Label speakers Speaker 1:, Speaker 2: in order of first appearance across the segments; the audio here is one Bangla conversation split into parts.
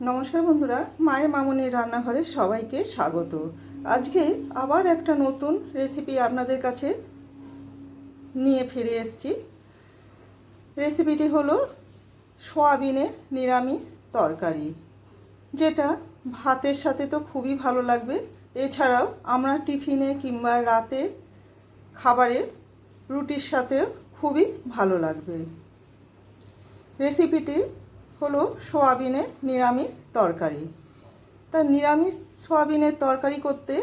Speaker 1: নমস্কার বন্ধুরা, মায়ের মামনির রান্নাঘরে সবাইকে স্বাগত। আজকে আবার একটা নতুন রেসিপি আপনাদের কাছে নিয়ে ফিরে এসেছি। রেসিপিটি হলো সোয়াবিনের নিরামিষ তরকারি, যেটা ভাতের সাথে তো খুবই ভালো লাগবে। এছাড়াও আমরা টিফিনে কিংবা রাতে খাবারে রুটির সাথেও খুবই ভালো লাগবে। রেসিপিটি হলো সোয়াবিনের নিরামিষ তরকারি। তা নিরামিষ সোয়াবিনের তরকারি করতে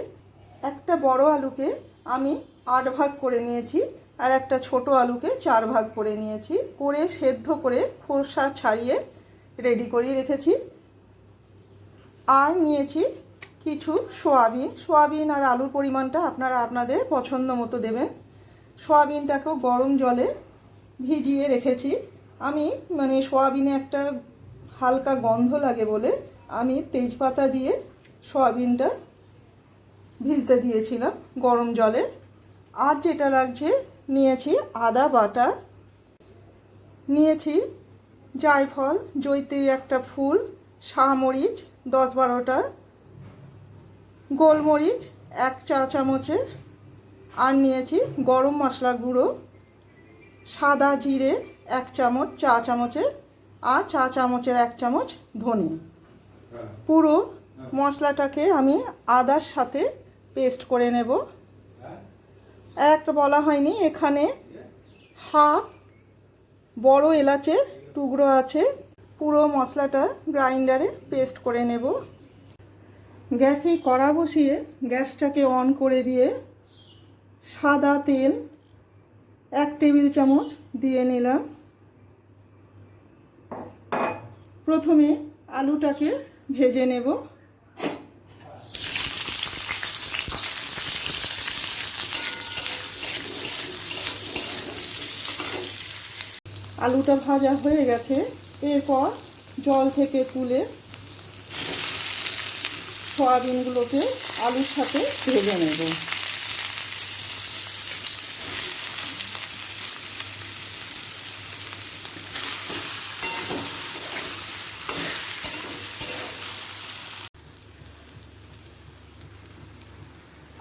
Speaker 1: একটা বড় আলুকে আমি আট ভাগ করে নিয়েছি আর একটা ছোট আলুকে চার ভাগ করে নিয়েছি। করে সেদ্ধ করে খোসা ছাড়িয়ে রেডি করে রেখেছি। আর নিয়েছি কিছু সোয়াবিন। সোয়াবিন আর আলুর পরিমাণটা আপনারা আপনাদের পছন্দ মতো দেবেন। সোয়াবিনটাকেও গরম জলে ভিজিয়ে রেখেছি। আমি মানে সোয়াবিনে একটা হালকা গন্ধ লাগে বলে আমি তেজপাতা দিয়ে সোয়াবিনটা ভিজতে দিয়েছিলাম গরম জলে। আর যেটা লাগছে, নিয়েছি আদা বাটা। নিয়েছি জায়ফল জৈত্রীর একটা ফুল, শাহমরিচ দশ বারোটা। গোলমরিচ এক চা চামচের আর নিয়েছি গরম মশলা গুঁড়ো, সাদা জিরে। এক চামচ চা চামচের আর চা চামচের এক চামচ ধনে। পুরো মশলাটাকে আমি আদার সাথে পেস্ট করে নেব। একটা বলা হয়নি এখানে হাফ বড় এলাচের টুকরো আছে। পুরো মশলাটা গ্রাইন্ডারে পেস্ট করে নেব। গ্যাসে কড়া বসিয়ে গ্যাসটাকে অন করে দিয়ে সাদা তেল এক টেবিল চামচ দিয়ে নিলাম। প্রথমে আলুটাকে ভেজে নেব। আলুটা ভাজা হয়ে গেছে। এরপর জল থেকে তুলে সয়াবিনগুলোকে আলুর সাথে ভেজে নেব।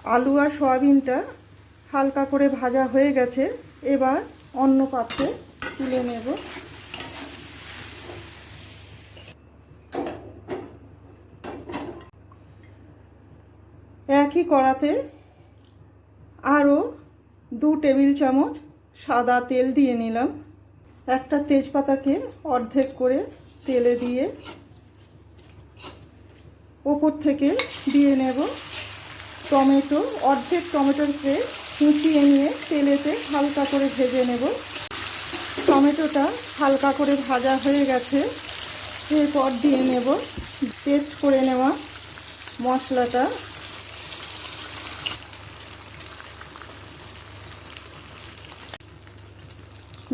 Speaker 1: আলু আর সয়াবিনটা হালকা করে ভাজা হয়ে গেছে, এবার অন্য পাত্রে তুলে নেব। একই কড়াতে আরও দু টেবিল চামচ সাদা তেল দিয়ে নিলাম। একটা তেজপাতাকে অর্ধেক করে তেলে দিয়ে ওপর থেকে দিয়ে নেব টমেটো, অর্ধেক টমেটোকে কুচিয়ে নিয়ে তেলেতে হালকা করে ভেজে নেব। টমেটোটা হালকা করে ভাজা হয়ে গেছে, এরপর দিয়ে নেব পেস্ট করে নেওয়া মশলাটা।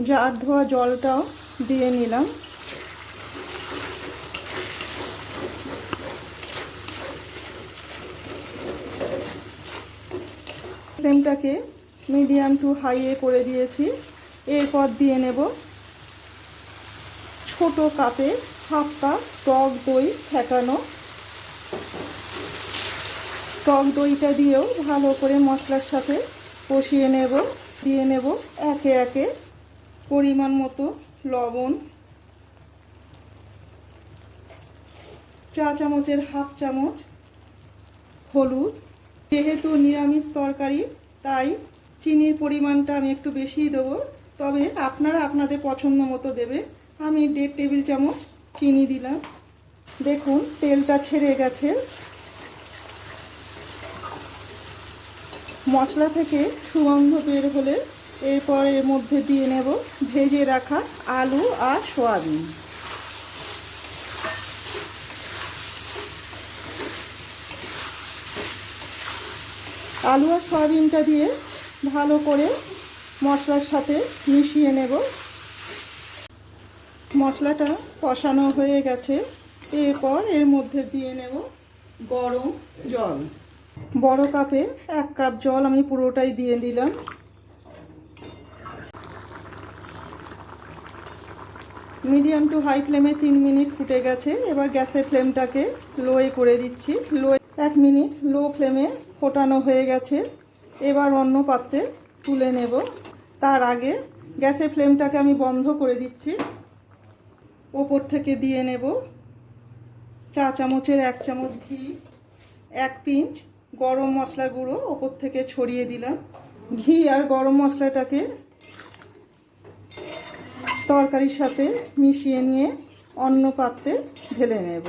Speaker 1: জার ধোয়া জলটাও দিয়ে নিলাম। ফ্লেমটাকে মিডিয়াম টু হাইয়ে করে দিয়েছি। এরপর দিয়ে নেব ছোট কাপে হাফ কাপ টক দই ফেটানো। টক দইটা দিয়েও ভালো করে মশলার সাথে কষিয়ে নেব। দিয়ে নেব একে একে পরিমাণ মতো লবণ। চা চামচের হাফ চামচ হলুদ। যেহেতু নিরামিষ তরকারি, তাই চিনির পরিমাণটা আমি একটু বেশিই দেবো। তবে আপনারা আপনাদের পছন্দ মতো দেবে। আমি দেড় টেবিল চামচ চিনি দিলাম। দেখুন, তেলটা ছেড়ে গেছে। মশলা থেকে সুগন্ধ বের হলে এরপর এর মধ্যে দিয়ে নেব ভেজে রাখা আলু আর সোয়াবিন। আলু আর সয়াবিনটা দিয়ে ভালো করে মশলার সাথে মিশিয়ে নেব। মশলাটা কষানো হয়ে গেছে। এরপর এর মধ্যে দিয়ে নেব গরম জল। বড় কাপে এক কাপ জল আমি পুরোটাই দিয়ে দিলাম। মিডিয়াম টু হাই ফ্লেমে তিন মিনিট ফুটে গেছে। এবার গ্যাসের ফ্লেমটাকে লোয়ে করে দিচ্ছি। লো এক মিনিট লো ফ্লেমে ফোটানো হয়ে গেছে। এবার অন্য পাত্রে তুলে নেব। তার আগে গ্যাসের ফ্লেমটাকে আমি বন্ধ করে দিচ্ছি। ওপর থেকে দিয়ে নেব চা চামচের এক চামচ ঘি, এক পিঞ্চ গরম মশলা গুঁড়ো ওপর থেকে ছড়িয়ে দিলাম। ঘি আর গরম মশলাটাকে তরকারির সাথে মিশিয়ে নিয়ে অন্য পাত্রে ঢেলে নেব।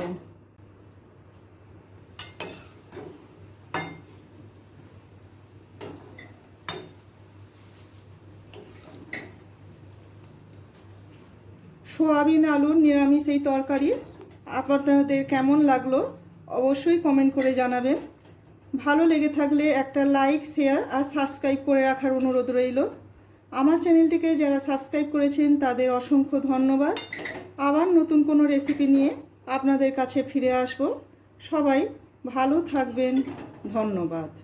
Speaker 1: সোয়াবিন, আলুর নিরামিষ এই তরকারি। আপনাদের কেমন লাগল অবশ্যই কমেন্ট করে জানাবেন। ভালো লেগে থাকলে একটা লাইক শেয়ার আর সাবস্ক্রাইব করে রাখার অনুরোধ রইল। আমার চ্যানেলটিকে যারা সাবস্ক্রাইব করেছেন, তাদের অসংখ্য ধন্যবাদ। আবার নতুন কোনো রেসিপি নিয়ে আপনাদের কাছে ফিরে আসব। সবাই ভালো থাকবেন। ধন্যবাদ।